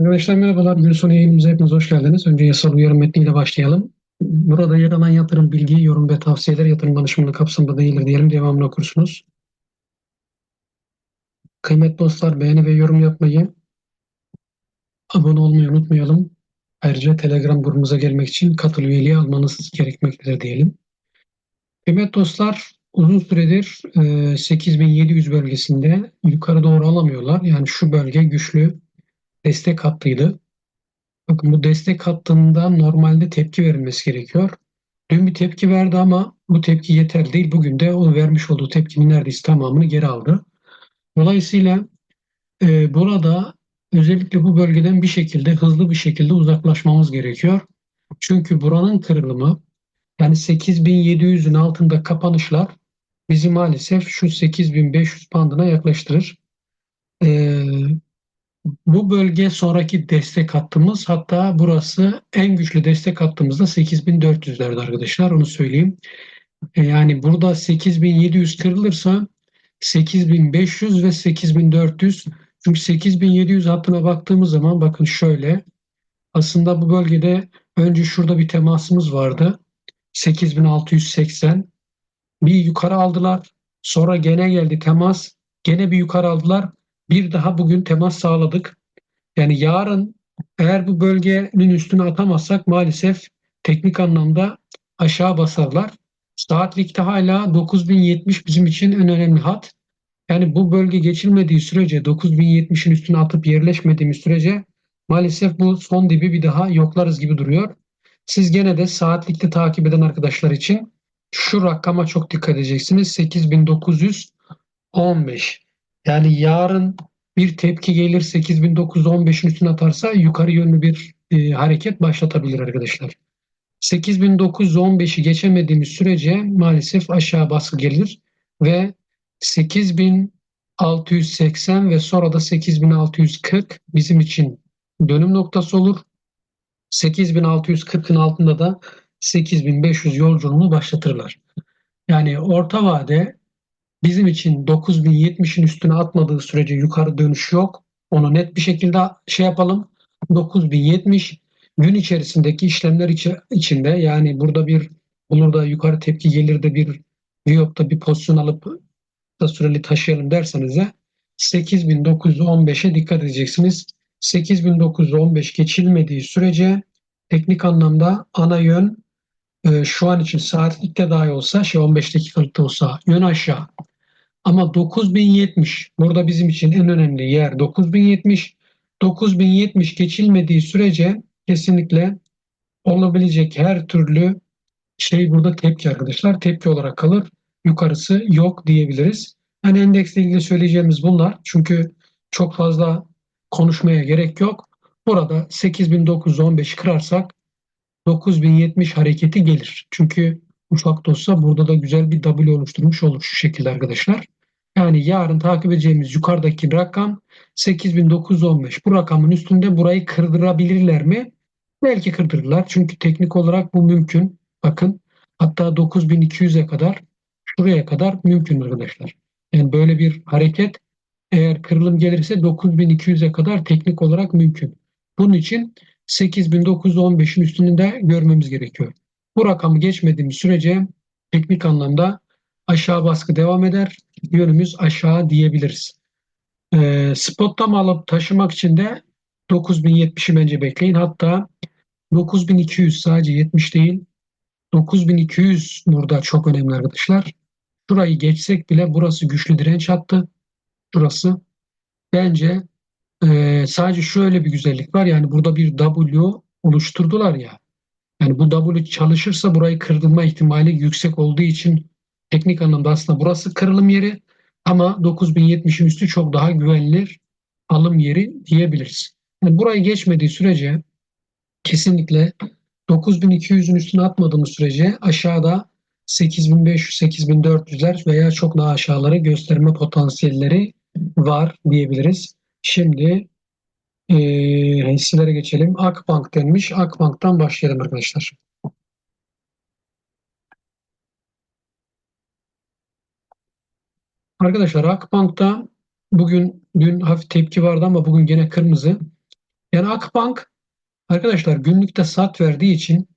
Arkadaşlar merhabalar. Gün sonu yayınımıza hepiniz hoş geldiniz. Önce yasal uyarı metniyle başlayalım. Burada yer alan yatırım bilgi, yorum ve tavsiyeler yatırım danışmanlığı kapsamında değildir diyelim. Devamını okursunuz. Kıymetli dostlar beğeni ve yorum yapmayı, abone olmayı unutmayalım. Ayrıca Telegram grubumuza gelmek için katıl üyeliği almanız gerekmektedir diyelim. Kıymetli dostlar uzun süredir e, 8700 bölgesinde yukarı doğru alamıyorlar. Yani şu bölge güçlü destek hattıydı. Bakın bu destek hattında normalde tepki verilmesi gerekiyor. Dün bir tepki verdi ama bu tepki yeterli değil. Bugün de o vermiş olduğu tepkinin neredeyse tamamını geri aldı. Dolayısıyla e, burada özellikle bu bölgeden bir şekilde hızlı bir şekilde uzaklaşmamız gerekiyor. Çünkü buranın kırılımı yani 8700'ün altında kapanışlar bizi maalesef şu 8500 bandına yaklaştırır. E, bu bölge sonraki destek hattımız. Hatta burası en güçlü destek hattımız da 8400'lerde arkadaşlar onu söyleyeyim. E, yani burada 8700 kırılırsa 8500 ve 8400 çünkü 8700 hattına baktığımız zaman bakın şöyle aslında bu bölgede önce şurada bir temasımız vardı. 8680 bir yukarı aldılar sonra gene geldi temas gene bir yukarı aldılar bir daha bugün temas sağladık. Yani yarın eğer bu bölgenin üstüne atamazsak maalesef teknik anlamda aşağı basarlar. Saatlikte hala 9070 bizim için en önemli hat. Yani bu bölge geçilmediği sürece 9070'in üstüne atıp yerleşmediğimiz sürece maalesef bu son dibi bir daha yoklarız gibi duruyor. Siz gene de saatlikte takip eden arkadaşlar için şu rakama çok dikkat edeceksiniz. 8915. Yani yarın bir tepki gelir 8915'in üstüne atarsa yukarı yönlü bir e, hareket başlatabilir arkadaşlar. 8915'i geçemediğimiz sürece maalesef aşağı baskı gelir ve 8680 ve sonra da 8640 bizim için dönüm noktası olur. 8640'ın altında da 8500 yolculuğunu başlatırlar. Yani orta vade bizim için 9070'in üstüne atmadığı sürece yukarı dönüş yok. Onu net bir şekilde şey yapalım. 9070 gün içerisindeki işlemler içi, içinde yani burada bir olur da yukarı tepki gelir de bir Viyop'ta bir pozisyon alıp da süreli taşıyalım derseniz de 8915'e dikkat edeceksiniz. 8915 geçilmediği sürece teknik anlamda ana yön e, şu an için saatlikte dahi olsa şey 15 dakikalıkta olsa yön aşağı. Ama 9070 burada bizim için en önemli yer 9070. 9070 geçilmediği sürece kesinlikle olabilecek her türlü şey burada tepki arkadaşlar. Tepki olarak kalır. Yukarısı yok diyebiliriz. Yani endeksle ilgili söyleyeceğimiz bunlar. Çünkü çok fazla konuşmaya gerek yok. Burada 8915 kırarsak 9070 hareketi gelir. Çünkü ufak da olsa burada da güzel bir W oluşturmuş olur şu şekilde arkadaşlar. Yani yarın takip edeceğimiz yukarıdaki rakam 8915. Bu rakamın üstünde burayı kırdırabilirler mi? Belki kırdırırlar. Çünkü teknik olarak bu mümkün. Bakın hatta 9200'e kadar şuraya kadar mümkün arkadaşlar. Yani böyle bir hareket eğer kırılım gelirse 9200'e kadar teknik olarak mümkün. Bunun için 8915'in üstünde görmemiz gerekiyor. Bu rakamı geçmediğimiz sürece teknik anlamda aşağı baskı devam eder. Yönümüz aşağı diyebiliriz. E, spot'tan alıp taşımak için de 9070'i bence bekleyin. Hatta 9200 sadece 70 değil. 9200 burada çok önemli arkadaşlar. Şurayı geçsek bile burası güçlü direnç hattı. Şurası. Bence e, sadece şöyle bir güzellik var. Yani burada bir W oluşturdular ya. Yani bu W çalışırsa burayı kırdırma ihtimali yüksek olduğu için teknik anlamda aslında burası kırılım yeri ama 9070'in üstü çok daha güvenilir alım yeri diyebiliriz. Yani burayı geçmediği sürece kesinlikle 9200'ün üstüne atmadığımız sürece aşağıda 8500-8400'ler veya çok daha aşağıları gösterme potansiyelleri var diyebiliriz. Şimdi e, hisselere geçelim. Akbank denmiş. Akbank'tan başlayalım arkadaşlar. Arkadaşlar Akbank'ta bugün dün hafif tepki vardı ama bugün gene kırmızı. Yani Akbank arkadaşlar günlükte sat verdiği için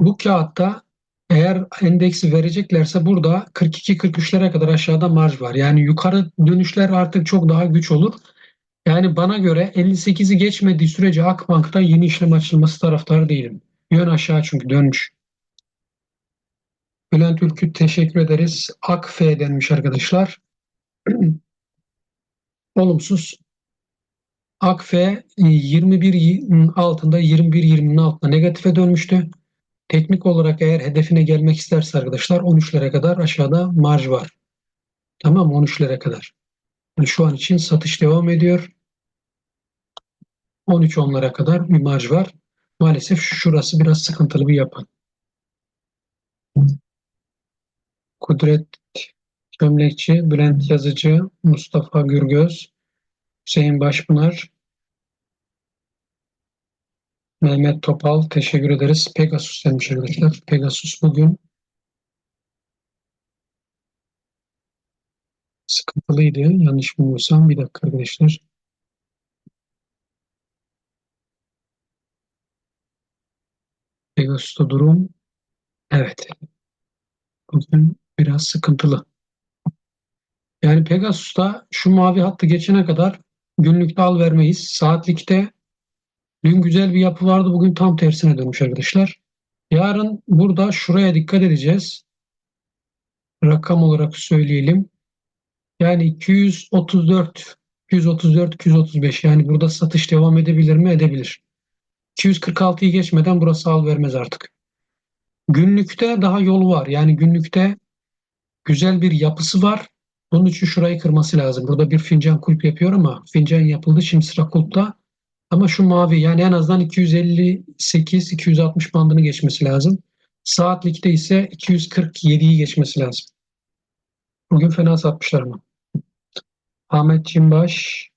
bu kağıtta eğer endeksi vereceklerse burada 42-43'lere kadar aşağıda marj var. Yani yukarı dönüşler artık çok daha güç olur. Yani bana göre 58'i geçmediği sürece Akbank'ta yeni işlem açılması taraftarı değilim. Yön aşağı çünkü dönmüş. Bülent Ülkü teşekkür ederiz. Akfe denmiş arkadaşlar. Olumsuz. Akfe 21 altında 21-20'nin altında negatife dönmüştü. Teknik olarak eğer hedefine gelmek isterse arkadaşlar 13'lere kadar aşağıda marj var. Tamam 13'lere kadar. Yani şu an için satış devam ediyor. 13 onlara kadar bir marj var. Maalesef şurası biraz sıkıntılı bir yapı. Kudret Çömlekçi, Bülent Yazıcı, Mustafa Gürgöz, Hüseyin Başpınar, Mehmet Topal teşekkür ederiz. Pegasus demiş arkadaşlar. Pegasus bugün sıkıntılıydı. Yanlış bilmiyorsam bir dakika arkadaşlar. Pegasus'ta durum evet. Bugün biraz sıkıntılı. Yani Pegasus'ta şu mavi hattı geçene kadar günlükte al vermeyiz. Saatlikte dün güzel bir yapı vardı. Bugün tam tersine dönmüş arkadaşlar. Yarın burada şuraya dikkat edeceğiz. Rakam olarak söyleyelim. Yani 234 234 235 yani burada satış devam edebilir mi? Edebilir. 246'yı geçmeden burası al vermez artık. Günlükte daha yol var. Yani günlükte güzel bir yapısı var. Onun için şurayı kırması lazım. Burada bir fincan kulp yapıyor ama fincan yapıldı. Şimdi sıra kulpta. Ama şu mavi yani en azından 258-260 bandını geçmesi lazım. Saatlikte ise 247'yi geçmesi lazım. Bugün fena satmışlar mı? Ahmet Çimbaş,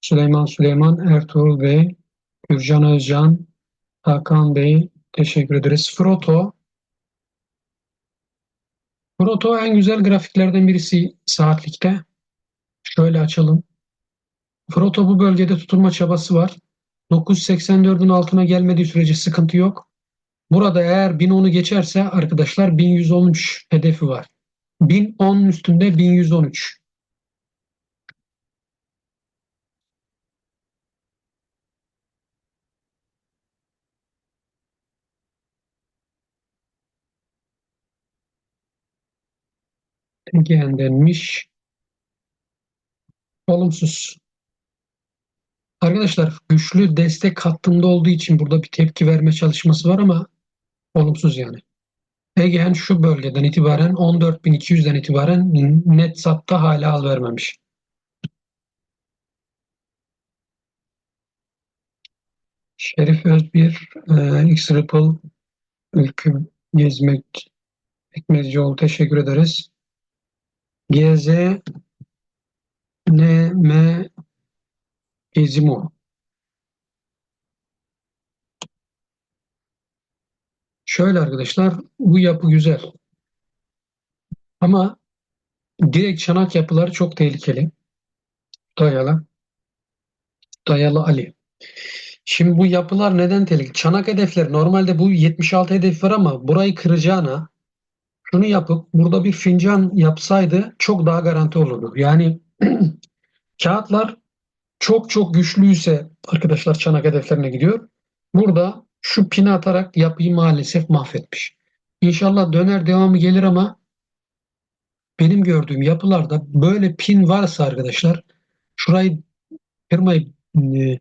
Süleyman Süleyman, Ertuğrul Bey, Gürcan Özcan, Hakan Bey teşekkür ederiz. Froto Froto en güzel grafiklerden birisi saatlikte. Şöyle açalım. Froto bu bölgede tutulma çabası var. 984'ün altına gelmediği sürece sıkıntı yok. Burada eğer 1010'u geçerse arkadaşlar 1113 hedefi var. 1010'un üstünde 1113. Denmiş. Olumsuz. Arkadaşlar güçlü destek hattında olduğu için burada bir tepki verme çalışması var ama olumsuz yani. Egen şu bölgeden itibaren 14.200'den itibaren net satta hala al vermemiş. Şerif Özbir, e, X Ripple, Ülkü Gezmek, Ekmezcioğlu teşekkür ederiz. GZ NM Gezimo. Şöyle arkadaşlar bu yapı güzel. Ama direkt çanak yapıları çok tehlikeli. Dayalı. Dayalı Ali. Şimdi bu yapılar neden tehlikeli? Çanak hedefler normalde bu 76 hedef var ama burayı kıracağına şunu yapıp burada bir fincan yapsaydı çok daha garanti olurdu. Yani kağıtlar çok çok güçlüyse arkadaşlar çanak hedeflerine gidiyor. Burada şu pini atarak yapıyı maalesef mahvetmiş. İnşallah döner devamı gelir ama benim gördüğüm yapılarda böyle pin varsa arkadaşlar şurayı kırmayı e,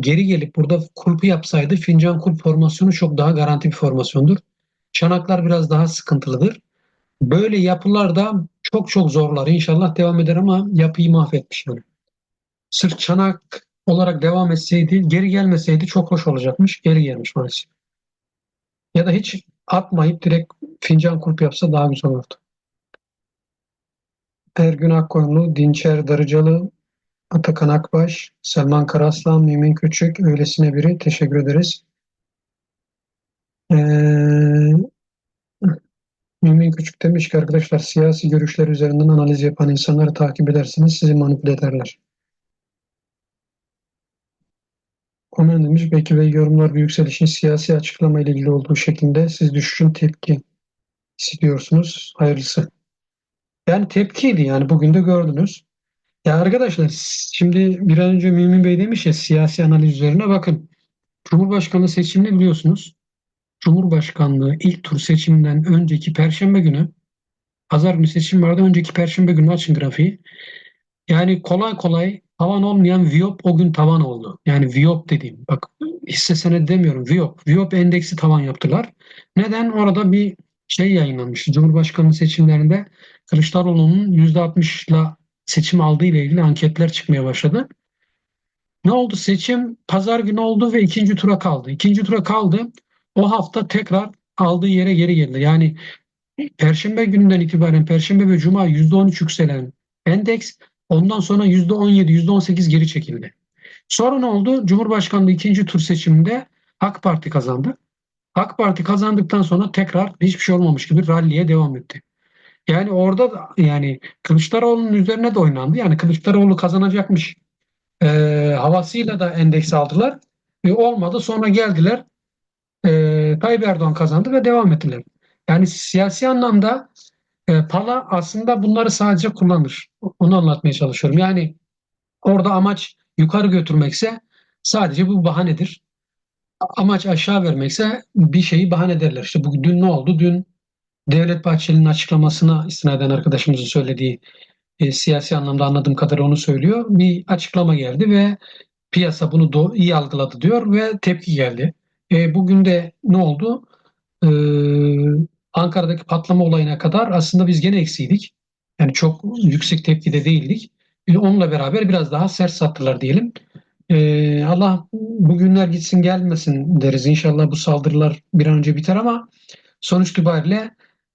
geri gelip burada kulpu yapsaydı fincan kulp formasyonu çok daha garanti bir formasyondur. Çanaklar biraz daha sıkıntılıdır. Böyle yapılarda çok çok zorlar. İnşallah devam eder ama yapıyı mahvetmiş yani. Sırf çanak olarak devam etseydi, geri gelmeseydi çok hoş olacakmış. Geri gelmiş maalesef. Ya da hiç atmayıp direkt fincan kulp yapsa daha güzel olurdu. Ergün Akkoyunlu, Dinçer Darıcalı, Atakan Akbaş, Selman Karaslan, Mümin Küçük, öylesine biri. Teşekkür ederiz. Ee, Mümin Küçük demiş ki arkadaşlar siyasi görüşler üzerinden analiz yapan insanları takip edersiniz sizi manipüle ederler. Komen demiş belki ve yorumlar bir yükselişin siyasi açıklama ile ilgili olduğu şeklinde siz düşüşün tepki istiyorsunuz. Hayırlısı. Yani tepkiydi yani bugün de gördünüz. Ya arkadaşlar şimdi bir an önce Mümin Bey demiş ya siyasi analiz üzerine bakın. Cumhurbaşkanlığı seçimini biliyorsunuz. Cumhurbaşkanlığı ilk tur seçiminden önceki Perşembe günü Pazar günü seçim vardı. Önceki Perşembe günü açın grafiği. Yani kolay kolay tavan olmayan Viyop o gün tavan oldu. Yani Viyop dediğim bak hisse senedi demiyorum Viyop. Viyop endeksi tavan yaptılar. Neden? Orada bir şey yayınlanmıştı. Cumhurbaşkanlığı seçimlerinde Kılıçdaroğlu'nun %60'la seçim aldığı ile ilgili anketler çıkmaya başladı. Ne oldu? Seçim pazar günü oldu ve ikinci tura kaldı. İkinci tura kaldı. O hafta tekrar aldığı yere geri geldi. Yani Perşembe gününden itibaren Perşembe ve Cuma %13 yükselen endeks ondan sonra %17, %18 geri çekildi. Sonra ne oldu? Cumhurbaşkanlığı ikinci tur seçiminde AK Parti kazandı. AK Parti kazandıktan sonra tekrar hiçbir şey olmamış gibi ralliye devam etti. Yani orada da yani Kılıçdaroğlu'nun üzerine de oynandı. Yani Kılıçdaroğlu kazanacakmış e, havasıyla da endeks aldılar. E, olmadı. Sonra geldiler. E, Tayyip Erdoğan kazandı ve devam ettiler. Yani siyasi anlamda e, Pala aslında bunları sadece kullanır. Onu anlatmaya çalışıyorum. Yani orada amaç yukarı götürmekse sadece bu bahanedir. Amaç aşağı vermekse bir şeyi bahane ederler. İşte bugün dün ne oldu? Dün Devlet Bahçeli'nin açıklamasına istinaden arkadaşımızın söylediği e, siyasi anlamda anladığım kadarıyla onu söylüyor. Bir açıklama geldi ve piyasa bunu do- iyi algıladı diyor ve tepki geldi. E, bugün de ne oldu? E, Ankara'daki patlama olayına kadar aslında biz gene eksiydik. Yani çok yüksek tepkide değildik. E, onunla beraber biraz daha sert sattılar diyelim. E, Allah bugünler gitsin gelmesin deriz. İnşallah bu saldırılar bir an önce biter ama sonuç itibariyle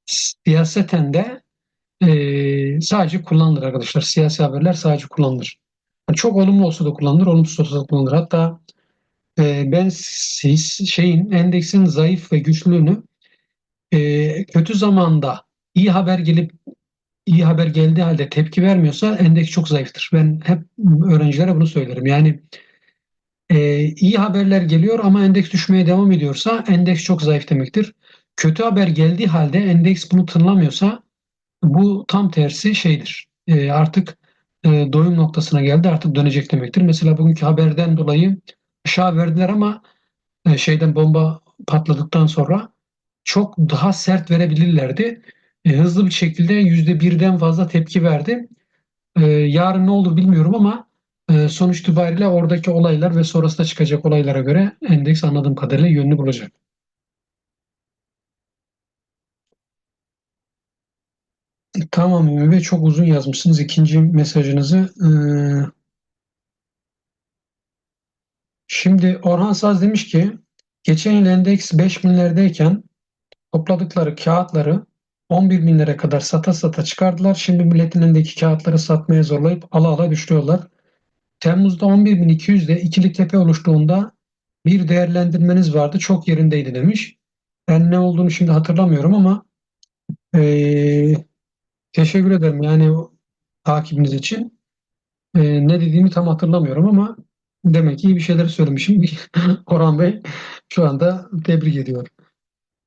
siyaseten de e, sadece kullanılır arkadaşlar. Siyasi haberler sadece kullanılır. Yani çok olumlu olsa da kullanılır, olumsuz olsa da kullanılır. Hatta e, ben siz şeyin endeksin zayıf ve güçlüğünü e, kötü zamanda iyi haber gelip iyi haber geldiği halde tepki vermiyorsa endeks çok zayıftır. Ben hep öğrencilere bunu söylerim. Yani e, iyi haberler geliyor ama endeks düşmeye devam ediyorsa endeks çok zayıf demektir. Kötü haber geldiği halde endeks bunu tınlamıyorsa bu tam tersi şeydir. E, artık e, doyum noktasına geldi artık dönecek demektir. Mesela bugünkü haberden dolayı aşağı verdiler ama e, şeyden bomba patladıktan sonra çok daha sert verebilirlerdi. E, hızlı bir şekilde yüzde birden fazla tepki verdi. E, yarın ne olur bilmiyorum ama e, sonuç itibariyle oradaki olaylar ve sonrasında çıkacak olaylara göre endeks anladığım kadarıyla yönünü bulacak. Tamam ve çok uzun yazmışsınız ikinci mesajınızı. Ee, şimdi Orhan Saz demiş ki geçen yıl endeks 5 binlerdeyken topladıkları kağıtları 11 binlere kadar sata sata çıkardılar. Şimdi milletin elindeki kağıtları satmaya zorlayıp ala ala düşürüyorlar. Temmuz'da 11.200'de ikili tepe oluştuğunda bir değerlendirmeniz vardı. Çok yerindeydi demiş. Ben ne olduğunu şimdi hatırlamıyorum ama ee, Teşekkür ederim yani takibiniz için. Ee, ne dediğimi tam hatırlamıyorum ama demek ki iyi bir şeyler söylemişim. Orhan Bey şu anda tebrik ediyorum.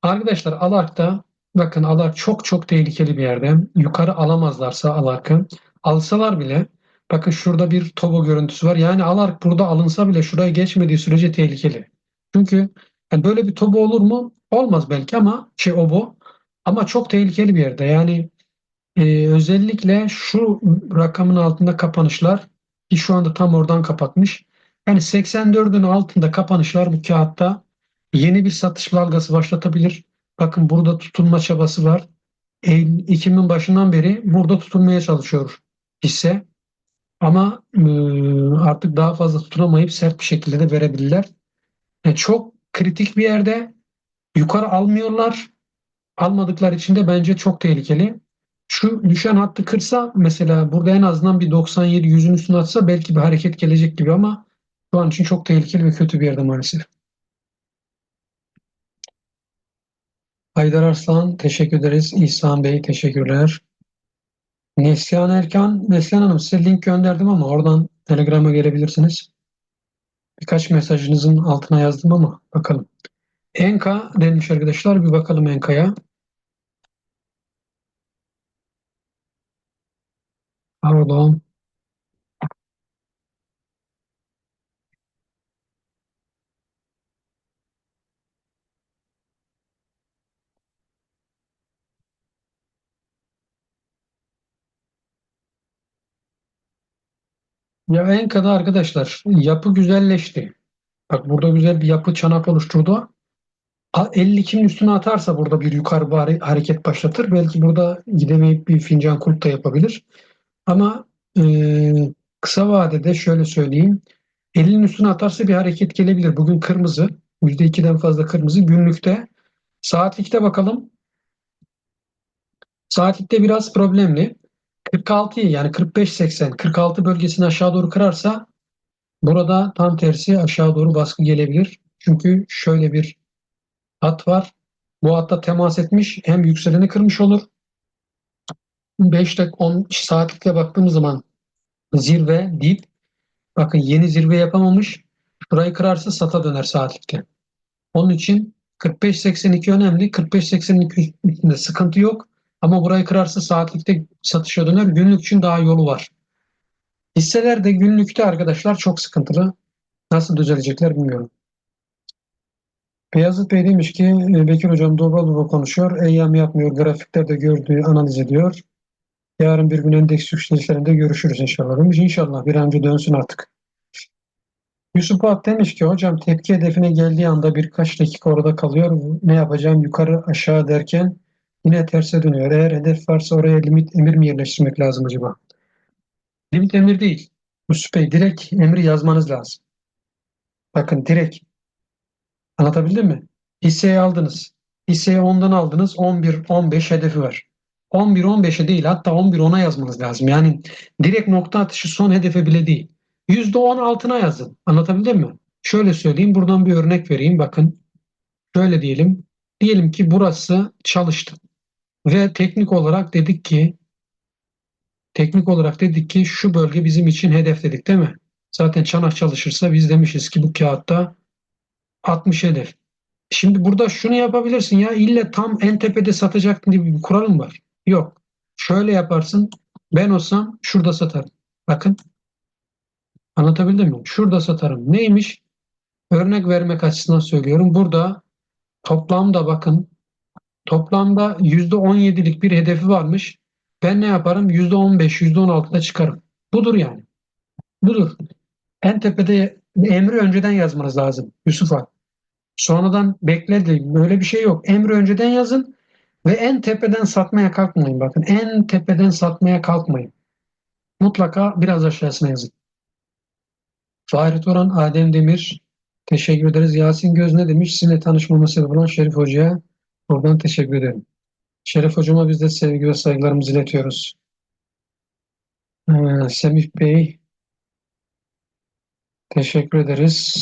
Arkadaşlar Alark'ta bakın Alark çok çok tehlikeli bir yerde. Yukarı alamazlarsa Alark'ı alsalar bile bakın şurada bir Tobo görüntüsü var. Yani Alark burada alınsa bile şuraya geçmediği sürece tehlikeli. Çünkü yani böyle bir Tobo olur mu? Olmaz belki ama şey Obo ama çok tehlikeli bir yerde. Yani ee, özellikle şu rakamın altında kapanışlar ki şu anda tam oradan kapatmış. Yani 84'ün altında kapanışlar bu kağıtta yeni bir satış dalgası başlatabilir. Bakın burada tutunma çabası var. Ekim'in başından beri burada tutunmaya çalışıyor hisse. Ama e, artık daha fazla tutunamayıp sert bir şekilde de verebilirler. Yani çok kritik bir yerde yukarı almıyorlar. Almadıkları için de bence çok tehlikeli. Şu düşen hattı kırsa mesela burada en azından bir 97 yüzün üstüne atsa belki bir hareket gelecek gibi ama şu an için çok tehlikeli ve kötü bir yerde maalesef. Haydar Arslan teşekkür ederiz. İhsan Bey teşekkürler. Neslihan Erkan, Neslihan Hanım size link gönderdim ama oradan Telegram'a gelebilirsiniz. Birkaç mesajınızın altına yazdım ama bakalım. Enka denmiş arkadaşlar. Bir bakalım Enka'ya. Pardon. Ya Enka'da arkadaşlar yapı güzelleşti. Bak burada güzel bir yapı çanak oluşturdu. A- 52'nin üstüne atarsa burada bir yukarı bir hare- hareket başlatır. Belki burada gidemeyip bir fincan kulp da yapabilir. Ama e, kısa vadede şöyle söyleyeyim. 50'nin üstüne atarsa bir hareket gelebilir. Bugün kırmızı. %2'den fazla kırmızı. Günlükte. Saatlikte bakalım. Saatlikte biraz problemli. 46'yı yani 45-80, 46 bölgesini aşağı doğru kırarsa burada tam tersi aşağı doğru baskı gelebilir. Çünkü şöyle bir hat var. Bu hatta temas etmiş hem yükseleni kırmış olur. 5 dakika 10 saatlikle baktığımız zaman zirve dip bakın yeni zirve yapamamış. Burayı kırarsa sata döner saatlikte. Onun için 45-82 önemli. 45-82 üstünde sıkıntı yok. Ama burayı kırarsa saatlikte satışa döner. Günlük için daha yolu var. Hisseler de günlükte arkadaşlar çok sıkıntılı. Nasıl düzelecekler bilmiyorum. Beyazıt Bey demiş ki e, Bekir Hocam dobra dobra konuşuyor. Eyyam yapmıyor. Grafiklerde gördüğü analiz ediyor. Yarın bir gün endeks yükselişlerinde görüşürüz inşallah. Demiş inşallah bir an önce dönsün artık. Yusuf Ak demiş ki hocam tepki hedefine geldiği anda birkaç dakika orada kalıyor. Ne yapacağım yukarı aşağı derken yine terse dönüyor. Eğer hedef varsa oraya limit emir mi yerleştirmek lazım acaba? Limit emir değil. Yusuf Bey direkt emri yazmanız lazım. Bakın direkt. Anlatabildim mi? Hisseyi aldınız. Hisseyi 10'dan aldınız. 11-15 hedefi var. 11-15'e değil hatta 11-10'a yazmanız lazım. Yani direkt nokta atışı son hedefe bile değil. %10 altına yazın. Anlatabildim mi? Şöyle söyleyeyim. Buradan bir örnek vereyim. Bakın. Şöyle diyelim. Diyelim ki burası çalıştı. Ve teknik olarak dedik ki teknik olarak dedik ki şu bölge bizim için hedef dedik değil mi? Zaten çanak çalışırsa biz demişiz ki bu kağıtta 60 hedef. Şimdi burada şunu yapabilirsin ya ille tam en tepede satacaktın diye bir kuralım var. Yok. Şöyle yaparsın. Ben olsam şurada satarım. Bakın. Anlatabildim mi? Şurada satarım. Neymiş? Örnek vermek açısından söylüyorum. Burada toplamda bakın toplamda %17'lik bir hedefi varmış. Ben ne yaparım? %15, %16'da çıkarım. Budur yani. Budur. En tepede emri önceden yazmanız lazım. Yusuf abi. Sonradan bekledi. Böyle bir şey yok. Emri önceden yazın ve en tepeden satmaya kalkmayın. Bakın en tepeden satmaya kalkmayın. Mutlaka biraz aşağısına yazın. Fahri Toran, Adem Demir. Teşekkür ederiz. Yasin Göz ne demiş? Sizinle tanışmama sebep olan Şerif Hoca'ya buradan teşekkür ederim. Şerif Hocama biz de sevgi ve saygılarımızı iletiyoruz. Ee, Semih Bey teşekkür ederiz.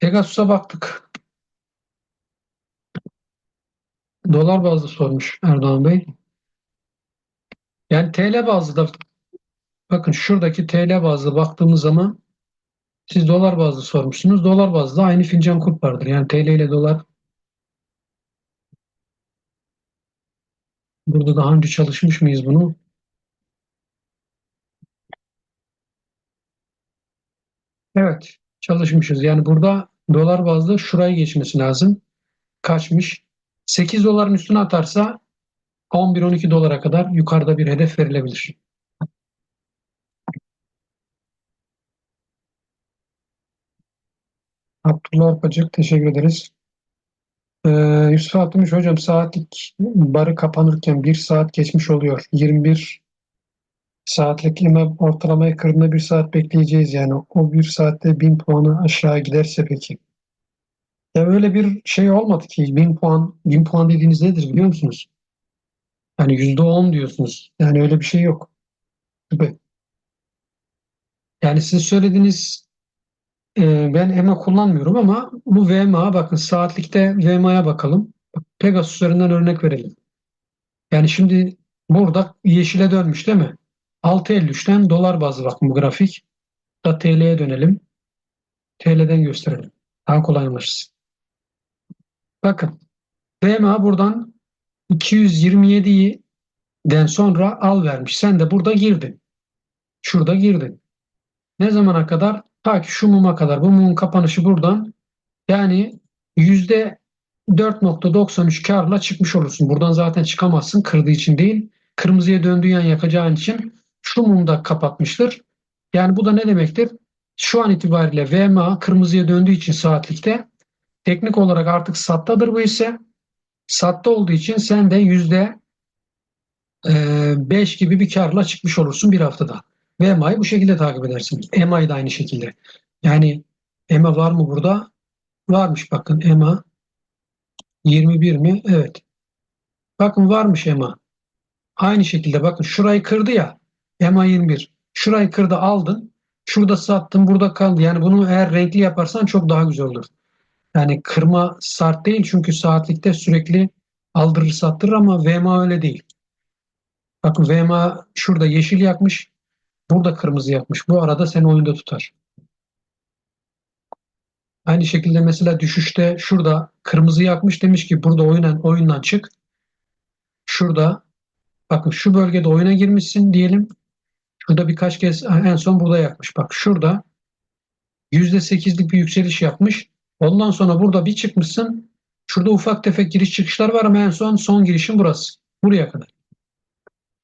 Pegasus'a baktık. Dolar bazlı sormuş Erdoğan Bey. Yani TL bazlı da bakın şuradaki TL bazlı baktığımız zaman siz dolar bazlı sormuşsunuz. Dolar bazlı aynı fincan kulp vardır. Yani TL ile dolar burada daha önce çalışmış mıyız bunu? Evet çalışmışız. Yani burada dolar bazlı şurayı geçmesi lazım. Kaçmış? 8 doların üstüne atarsa 11-12 dolara kadar yukarıda bir hedef verilebilir. Abdullah Arpacık teşekkür ederiz. Ee, Yusuf Atmış hocam saatlik barı kapanırken bir saat geçmiş oluyor. 21 saatlik ima ortalamaya kırdığında bir saat bekleyeceğiz yani. O bir saatte 1000 puanı aşağı giderse peki. Ya öyle bir şey olmadı ki 1000 puan 1000 puan dediğiniz nedir biliyor musunuz? Yani %10 diyorsunuz. Yani öyle bir şey yok. Tabii. Yani siz söylediğiniz e, ben EMA kullanmıyorum ama bu VMA bakın saatlikte VMA'ya bakalım. Pegasus üzerinden örnek verelim. Yani şimdi burada yeşile dönmüş değil mi? 6.53'ten dolar bazlı bakın bu grafik. Da TL'ye dönelim. TL'den gösterelim. Daha kolay anlaşılsın. Bakın VMA buradan 227'den sonra al vermiş. Sen de burada girdin. Şurada girdin. Ne zamana kadar? Ta ki şu muma kadar. Bu mumun kapanışı buradan. Yani yüzde 4.93 karla çıkmış olursun. Buradan zaten çıkamazsın. Kırdığı için değil. Kırmızıya döndüğü yan yakacağın için şu mumda kapatmıştır. Yani bu da ne demektir? Şu an itibariyle VMA kırmızıya döndüğü için saatlikte teknik olarak artık sattadır bu ise satta olduğu için sen de yüzde 5 gibi bir karla çıkmış olursun bir haftada. VMA'yı bu şekilde takip edersin. EMA'yı da aynı şekilde. Yani EMA var mı burada? Varmış bakın EMA 21 mi? Evet. Bakın varmış EMA. Aynı şekilde bakın şurayı kırdı ya EMA 21. Şurayı kırdı aldın. Şurada sattın burada kaldı. Yani bunu eğer renkli yaparsan çok daha güzel olur. Yani kırma sart değil çünkü saatlikte sürekli aldırır sattırır ama VMA öyle değil. Bakın VMA şurada yeşil yakmış. Burada kırmızı yakmış. Bu arada seni oyunda tutar. Aynı şekilde mesela düşüşte şurada kırmızı yakmış demiş ki burada oyundan, oyundan çık. Şurada bakın şu bölgede oyuna girmişsin diyelim. Şurada birkaç kez en son burada yakmış. Bak şurada %8'lik bir yükseliş yapmış. Ondan sonra burada bir çıkmışsın. Şurada ufak tefek giriş çıkışlar var ama en son son girişim burası. Buraya kadar.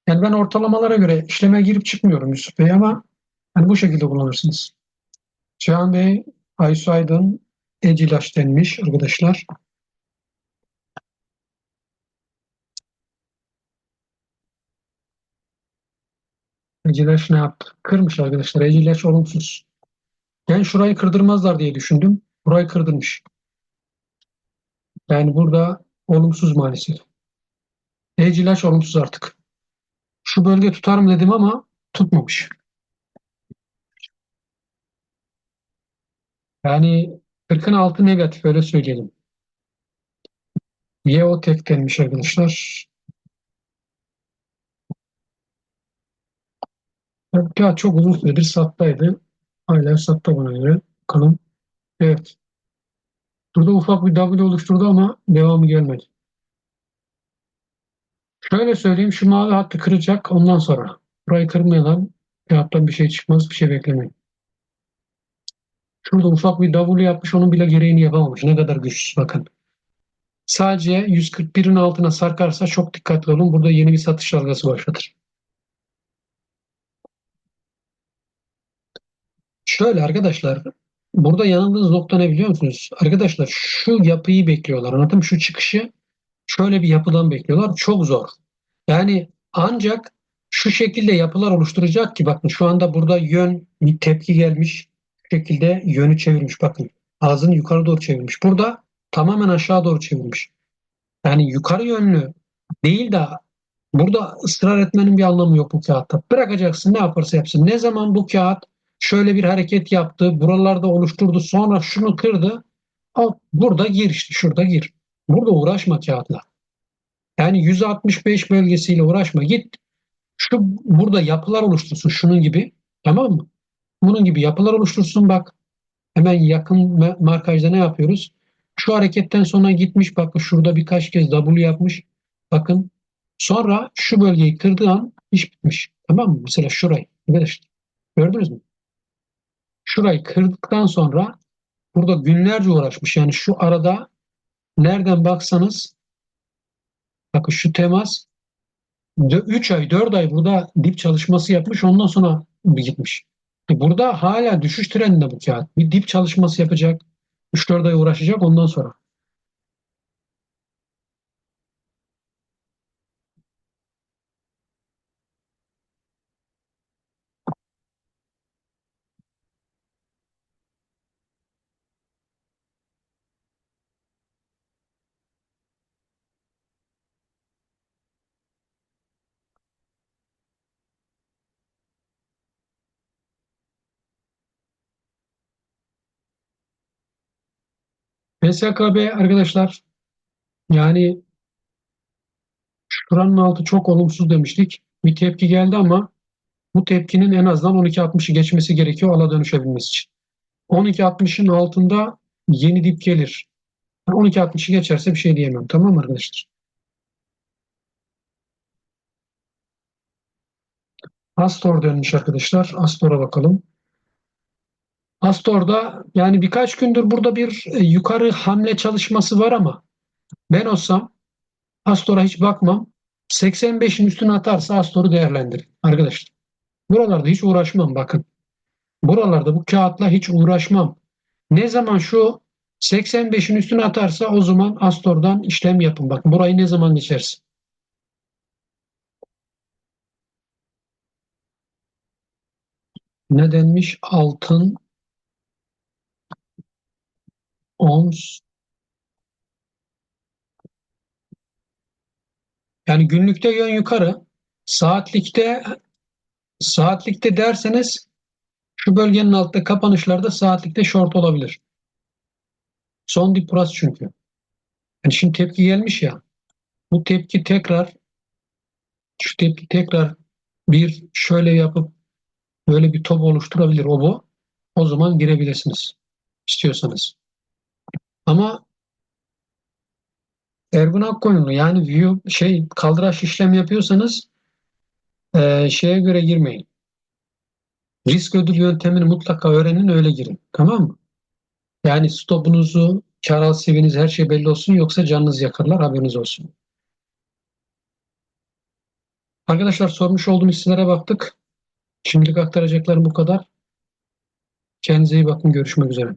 Yani ben ortalamalara göre işleme girip çıkmıyorum Yusuf Bey ama hani bu şekilde kullanırsınız. Cihan Bey, Aysu Aydın, Ecilaş denmiş arkadaşlar. Ecilaş ne yaptı? Kırmış arkadaşlar. Ecilaş olumsuz. Ben şurayı kırdırmazlar diye düşündüm. Burayı kırdırmış. Yani burada olumsuz maalesef. Ecilaş olumsuz artık. Şu bölge tutarım dedim ama tutmamış. Yani 40'ın altı negatif öyle söyleyelim. Yeo tek denmiş arkadaşlar. Ya çok uzun süredir sattaydı. Hala satta bana göre. Bakalım. Evet. Burada ufak bir W oluşturdu ama devamı gelmedi. Şöyle söyleyeyim şu mavi hattı kıracak ondan sonra. Burayı kırmayan kağıttan bir şey çıkmaz bir şey beklemeyin. Şurada ufak bir W yapmış onun bile gereğini yapamamış. Ne kadar güçsüz bakın. Sadece 141'in altına sarkarsa çok dikkatli olun. Burada yeni bir satış dalgası başlatır. Şöyle arkadaşlar burada yanıldığınız nokta ne biliyor musunuz? Arkadaşlar şu yapıyı bekliyorlar. Anlatım şu çıkışı şöyle bir yapıdan bekliyorlar. Çok zor. Yani ancak şu şekilde yapılar oluşturacak ki bakın şu anda burada yön bir tepki gelmiş. Şu şekilde yönü çevirmiş bakın. Ağzını yukarı doğru çevirmiş. Burada tamamen aşağı doğru çevirmiş. Yani yukarı yönlü değil de burada ısrar etmenin bir anlamı yok bu kağıtta. Bırakacaksın ne yaparsa yapsın. Ne zaman bu kağıt şöyle bir hareket yaptı, buralarda oluşturdu, sonra şunu kırdı. Al, burada gir işte, şurada gir. Burada uğraşma kağıtla. Yani 165 bölgesiyle uğraşma. Git şu burada yapılar oluştursun şunun gibi. Tamam mı? Bunun gibi yapılar oluştursun bak. Hemen yakın markajda ne yapıyoruz? Şu hareketten sonra gitmiş bakın şurada birkaç kez W yapmış. Bakın sonra şu bölgeyi kırdığı an iş bitmiş. Tamam mı? Mesela şurayı. Arkadaşlar gördünüz mü? Şurayı kırdıktan sonra burada günlerce uğraşmış. Yani şu arada nereden baksanız bakın şu temas 3 ay 4 ay burada dip çalışması yapmış ondan sonra gitmiş. Burada hala düşüş trendinde bu kağıt. Bir dip çalışması yapacak. 3-4 ay uğraşacak ondan sonra. PSKB arkadaşlar yani şuranın altı çok olumsuz demiştik. Bir tepki geldi ama Bu tepkinin en azından 12.60'ı geçmesi gerekiyor ala dönüşebilmesi için. 12.60'ın altında yeni dip gelir. Yani 12.60'ı geçerse bir şey diyemem. Tamam mı arkadaşlar? Astor dönmüş arkadaşlar. Astor'a bakalım. Astor'da yani birkaç gündür burada bir e, yukarı hamle çalışması var ama ben olsam Astor'a hiç bakmam. 85'in üstüne atarsa Astor'u değerlendirin arkadaşlar. Buralarda hiç uğraşmam bakın. Buralarda bu kağıtla hiç uğraşmam. Ne zaman şu 85'in üstüne atarsa o zaman Astor'dan işlem yapın. Bakın burayı ne zaman geçersin? Ne denmiş? Altın, ons. Yani günlükte yön yukarı. Saatlikte saatlikte derseniz şu bölgenin altında kapanışlarda saatlikte short olabilir. Son dip burası çünkü. Yani şimdi tepki gelmiş ya. Bu tepki tekrar şu tepki tekrar bir şöyle yapıp böyle bir top oluşturabilir o bu. O zaman girebilirsiniz. istiyorsanız. Ama Ergun Akkoyunlu yani view, şey kaldıraç işlem yapıyorsanız e, şeye göre girmeyin. Risk ödül yöntemini mutlaka öğrenin öyle girin. Tamam mı? Yani stopunuzu, kar al seviyeniz her şey belli olsun yoksa canınız yakarlar haberiniz olsun. Arkadaşlar sormuş olduğum hisselere baktık. Şimdilik aktaracaklarım bu kadar. Kendinize iyi bakın. Görüşmek üzere.